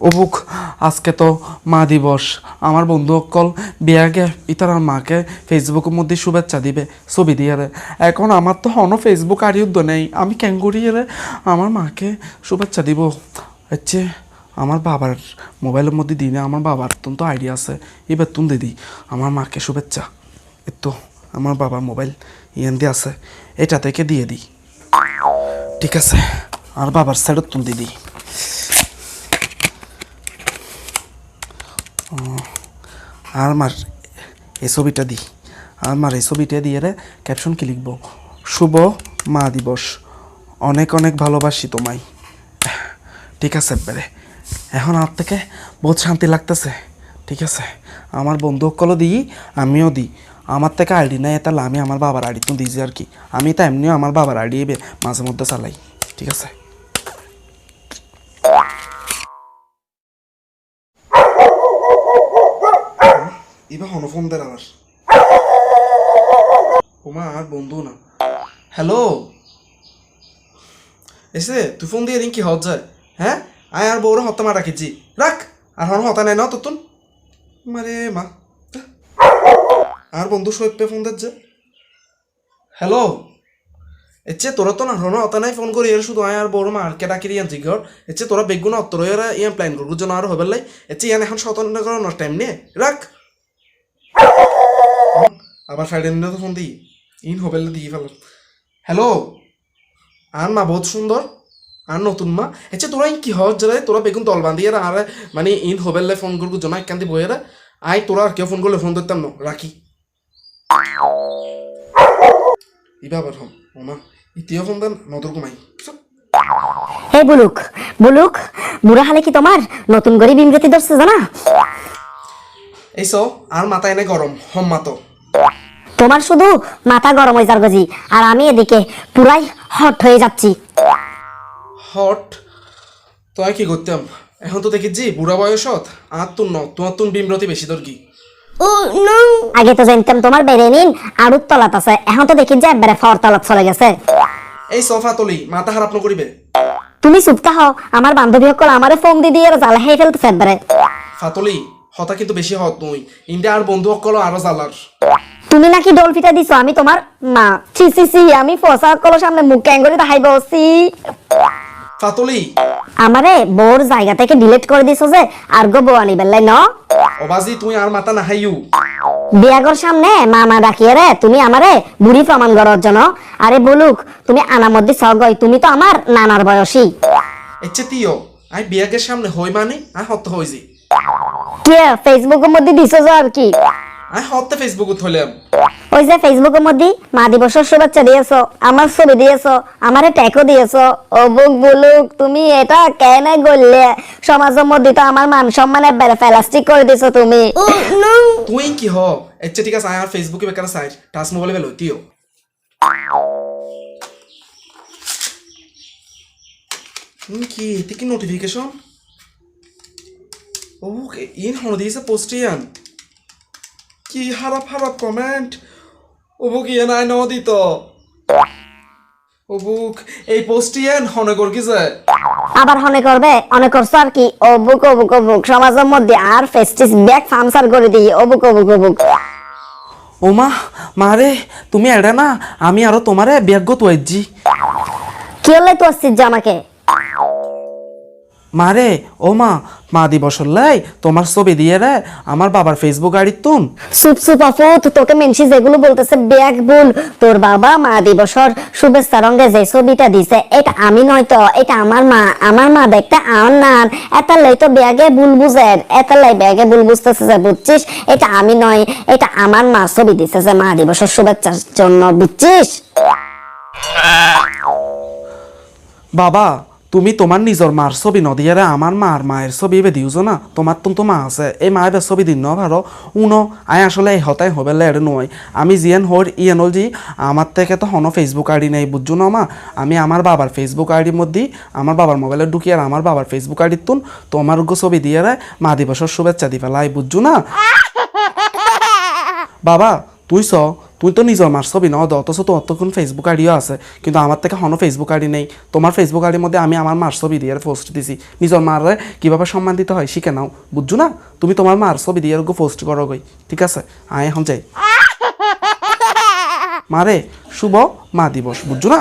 অবুক, আজকে তো মা দিবস। আমার বন্ধু অকল বিয়াকে ইতার মাকে ফেসবুকের মধ্যে শুভেচ্ছা দিবে, ছবি দিয়ে এখন আমার তো হনো ফেসবুক আর ইউদ্ধ নেই। আমি ক্যাঙ্গুরি রে আমার মাকে শুভেচ্ছা দিব। হচ্ছে আমার বাবার মোবাইলের মধ্যে দিই না, আমার বাবার তো তো আইডিয়া আছে। এবার তুমি দিদি আমার মাকে শুভেচ্ছা। এ তো আমার বাবার মোবাইল ইয়ান দিয়ে আছে। এটা থেকে দিয়ে দিই। ঠিক আছে, আর বাবার সাইডত তুল দিদি আর মার এই ছবিটা দিই আর মার এই ছবিটা দিয়ে রে ক্যাপশন কি লিখব? শুভ মা দিবস। অনেক অনেক ভালোবাসি তোমায়। ঠিক আছে একবারে এখন আমার থেকে বহুত শান্তি লাগতেছে। ঠিক আছে? আমার বন্ধু সকলও দিই আমিও দিই আমার থেকে আইডি নেই তাহলে আমি আমার বাবার আইডি তো দিয়েছি আর কি। আমি তো এমনিও আমার বাবার আইডি মাঝে মধ্যে চালাই। ঠিক আছে? এবার হনো ফোন দেন আমার। ওমা আমার বন্ধু না। হ্যালো? এসে, তুই ফোন দিয়ে দিন কি হত যায়। হ্যাঁ? আয়, আর বউরা হত্যা মা রাখিছি রাখ! আর হন হতা নাই না, তোর মারে মা। আর বন্ধু সৈপে ফোন দিচ্ছে হ্যালো? এচ্ছে, তোরা তো না হন হতা নাই ফোন করি, এর শুধু আয়, আর বউর মা, আর কে ডাকি ইয়ান জিগর এচ্ছে, তোরা বেগুন অত্তর ইয়ান প্ল্যান করব জন্য আর হবে লাই। এচ্ছে, ইয়ান এখন সতর্ক করানোর টাইম নিয়ে রাখ! আবার সাইডে নিলে তো ফোন দিই ইন হবে দিয়ে ফেলাম হ্যালো আর মা, বহুত সুন্দর আর নতুন মা। আচ্ছা তোরা কি হজ যায় তোরা বেগুন তল বান্ধিয়ে আর মানে ইন হবেলে ফোন করব জমা একান্তি বইয়ে আই তোরা আর কেউ ফোন করলে ফোন ধরতাম না রাখি ইবা আবার হম ও মা, ইতিও ফোন দেন নতুন কুমাই। হে বুলুক বুলুক বুড়া হালে কি তোমার নতুন করে বিমৃতি ধরছে জানা? এই সো আর মাথা এনে গরম হম মাতো। তোমার শুধু মাথা গরম হয়ে যার গজি আর আমি এদিকে পুরাই হট হয়ে যাচ্ছি। হট? তো আর কি করতাম? এখন তো দেখেছি বুড়া বয়সত আর তুন ন তোমার তুন বিমরতি বেশি তোর কি আগে তো জানতাম তোমার বেড়ে নিন আর তলাত আছে এখন তো দেখি যে একবারে ফর তলাত চলে গেছে। এই সোফা তলি মাথা খারাপ নকরিবে। তুমি চুপটা হও আমার বান্ধবী সকল আমারে ফোন দি দিয়ে জাল হেই ফেলতেছে একবারে। ফাতলি হতা কিন্তু বেশি হত নই ইন্ডিয়া আর বন্ধু সকল আরও জ্বালার তুমি নাকি ডল ডলফিটা দিছো? আমি তোমার মা। ছি ছি ছি আমি ফসা সকলের সামনে মুখ ক্যাঙ্গরি দেখাইব সি ফাতলি আমারে বোর জায়গা থেকে ডিলিট করে দিছো যে আর গো বউ আনি বেলাই ন? অবাজি তুই আর মাথা নাহাইউ বিয়াগর সামনে মামা ডাকিয়ে রে তুমি আমারে বুড়ি প্রমাণ করার জন্য আরে বলুক তুমি আনা মধ্যে সগই তুমি তো আমার নানার বয়সী। এচ্ছে তিও আই বিয়াগের সামনে হই মানে আই হত হইজি কে ফেসবুকের মধ্যে দিছো আর কি? আই হতে ফেসবুকত হইলাম ওই যে ফেসবুকের মধ্যে মা দিবসের শুভেচ্ছা দিয়েছ আমার ছবি দিয়েছ আমারে ট্যাগও দিয়েছ ও বুক বলুক তুমি এটা কেন করলে সমাজের মধ্যে তো আমার মান সম্মান একবারে প্লাস্টিক করে দিছো তুমি। তুই কি হ? এচ্ছে ঠিক আছে আর ফেসবুকে বেকার সাইট টাচ মোবাইলে বেলো হুম, কি এতে কি নোটিফিকেশন দিত। ও বুক এই পোস্টিয়ান হনে আবার হনে করবে অনেক করছ আর কি? ও বুক ও বুক সমাজের মধ্যে আর ফেস্টিস ফামসার করে দিই ওমা মারে তুমি এডা না আমি আরও তোমারে ব্যাগ তোয়াইজি কি হলে তো আসছিস মারে ও মা মা দিবস লাই তোমার ছবি দিয়ে রে আমার বাবার ফেসবুক আইডির তুন সুপ সুপ অফুত তোকে মেনসি যেগুলো বলতেছে ব্যাগ ভুল। তোর বাবা মা দিবসর শুভেচ্ছা রঙে যে ছবিটা দিছে এটা আমি নয় তো এটা আমার মা। আমার মা দেখতে আমার নান এতালাই তো ব্যাগে ভুল বুঝে এতালাই ব্যাগে ভুল বুঝতেছে যে বুঝছিস? এটা আমি নয় এটা আমার মা ছবি দিছে যে মা দিবসের শুভেচ্ছার জন্য বুঝছিস? বাবা তুমি তোমার নিজের মার ছবি নদিয়ে রে আমার মার মায়ের ছবি এবে দিওছো না তোমার তো মা আছে। এই মা এবার ছবি দিন ন ভারো উনো আই আসলে এই হতাই হবে লেড়ে নয় আমি জিয়ান হর ইয়ানল জি আমার থেকে তো হনো ফেসবুক আইডি নেই বুঝছ না মা? আমি আমার বাবার ফেসবুক আইডির মধ্যে আমার বাবার মোবাইলে ঢুকিয়ে আর আমার বাবার ফেসবুক আইডির তুন তোমার গো ছবি দিয়ে রে মা দিবসের শুভেচ্ছা দি ফেলাই বুঝছ না? বাবা তুই চ। তুই তো নিজের মার ছবি নাও দাও অথচ তো অতক্ষণ ফেসবুক আইডিও আছে। কিন্তু আমার থেকে হনো ফেসবুক আইডি নেই। তোমার ফেসবুক আইডির মধ্যে আমি আমার মার ছবি দিয়ে পোস্ট দিছি। নিজের মারে কীভাবে সম্মান দিতে হয় শিখে নাও। বুঝছ না? তুমি তোমার মার ছবি দিয়ে পোস্ট করো গই। ঠিক আছে? আয় এখন যাই। মারে, শুভ মা দিবস, বুঝছ না?